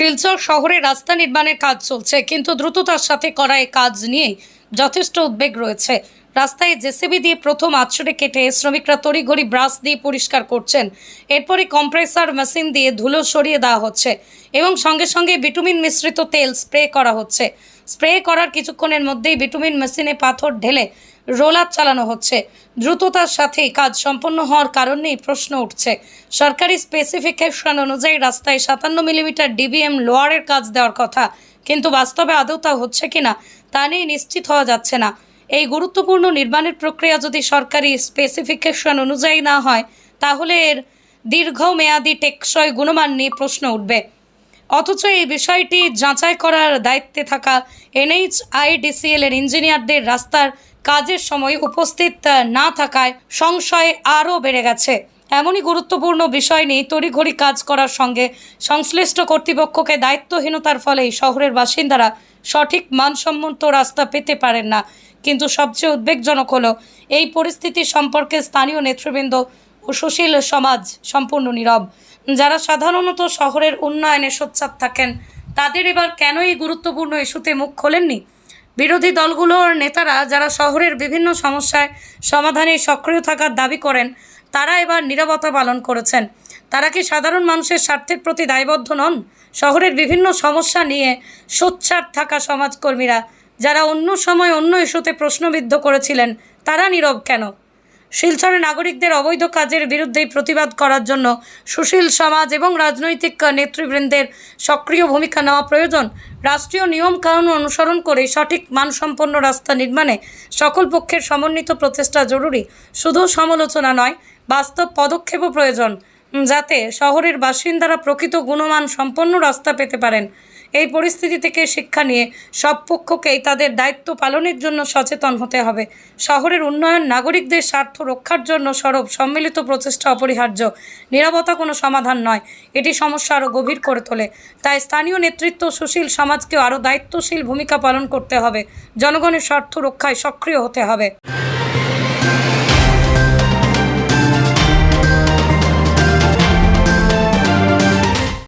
শিলচর শহরে রাস্তা নির্মাণের কাজ চলছে, কিন্তু দ্রুততার সাথে করা এই কাজ নিয়ে যথেষ্ট উদ্বেগ রয়েছে। রাস্তায় জেসিবি দিয়ে প্রথম আছড়ে কেটে শ্রমিকরা তড়িঘড়ি ব্রাশ দিয়ে পরিষ্কার করছেন। এরপরে কম্প্রেসার মেশিন দিয়ে ধুলো সরিয়ে দেওয়া হচ্ছে এবং সঙ্গে সঙ্গে বিটুমিন মিশ্রিত তেল স্প্রে করা হচ্ছে। স্প্রে করার কিছুক্ষণের মধ্যেই বিটুমিন মেশিনে পাথর ঢেলে রোলার চালানো হচ্ছে। দ্রুততার সাথেই কাজ সম্পন্ন হওয়ার কারণেই প্রশ্ন উঠছে। সরকারি স্পেসিফিকেশন অনুযায়ী রাস্তায় সাতান্ন মিলিমিটার ডিবিএম লোয়ারের কাজ দেওয়ার কথা, কিন্তু বাস্তবে আদৌ তা হচ্ছে কিনা তা নিয়ে নিশ্চিত হওয়া যাচ্ছে না। এই গুরুত্বপূর্ণ নির্মাণের প্রক্রিয়া যদি সরকারি স্পেসিফিকেশন অনুযায়ী না হয়, তাহলে এর দীর্ঘমেয়াদী টেকসই গুণমান নিয়ে প্রশ্ন উঠবে। অথচ এই বিষয়টি যাচাই করার দায়িত্বে থাকা এনএইচআইডিসিএল এর ইঞ্জিনিয়ারদের রাস্তার কাজের সময় উপস্থিত না থাকায় সংশয় আরও বেড়ে গেছে। এমনই গুরুত্বপূর্ণ বিষয় নিয়ে তড়িঘড়ি কাজ করার সঙ্গে সংশ্লিষ্ট কর্তৃপক্ষকে দায়িত্বহীনতার ফলেই শহরের বাসিন্দারা সঠিক মানসম্মত রাস্তা পেতে পারেন না। কিন্তু সবচেয়ে উদ্বেগজনক হলো, এই পরিস্থিতি সম্পর্কে স্থানীয় নেতৃবৃন্দ ও সুশীল সমাজ সম্পূর্ণ নীরব। যারা সাধারণত শহরের উন্নয়নে সোচ্চার থাকেন, তাদের এবার কেন এই গুরুত্বপূর্ণ ইস্যুতে মুখ খোলেননি? বিরোধী দলগুলোর নেতারা যারা শহরের বিভিন্ন সমস্যায় সমাধানে সক্রিয় থাকার দাবি করেন, তারা এবার নীরবতা পালন করেছেন। তারা কি সাধারণ মানুষের স্বার্থের প্রতি দায়বদ্ধ নন? শহরের বিভিন্ন সমস্যা নিয়ে সোচ্চার থাকা সমাজকর্মীরা, যারা অন্য সময় অন্য ইস্যুতে প্রশ্নবিদ্ধ করেছিলেন, তারা নীরব কেন? শিলচরে নাগরিকদের অবৈধ কাজের বিরুদ্ধেই প্রতিবাদ করার জন্য সুশীল সমাজ এবং রাজনৈতিক নেতৃবৃন্দের সক্রিয় ভূমিকা নেওয়া প্রয়োজন। রাষ্ট্রীয় নিয়ম কানুন অনুসরণ করে সঠিক মানসম্পন্ন রাস্তা নির্মাণে সকল পক্ষের সমন্বিত প্রচেষ্টা জরুরি। শুধু সমালোচনা নয়, বাস্তব পদক্ষেপও প্রয়োজন। যাতে শহরের বাসিন্দারা প্রকৃত গুণমান সম্পন্ন রাস্তা পেতে পারেন। এই পরিস্থিতি থেকে শিক্ষা নিয়ে সব পক্ষকেই তাদের দায়িত্ব পালনের জন্য সচেতন হতে হবে। শহরের উন্নয়ন নাগরিকদের স্বার্থ রক্ষার জন্য সরব, সম্মিলিত প্রচেষ্টা অপরিহার্য। নিরাপত্তা কোনো সমাধান নয়। এটি সমস্যা আরও গভীর করে তোলে। তাই স্থানীয় নেতৃত্ব সুশীল সমাজকেও আরও দায়িত্বশীল ভূমিকা পালন করতে হবে। জনগণের স্বার্থ রক্ষায় সক্রিয় হতে হবে।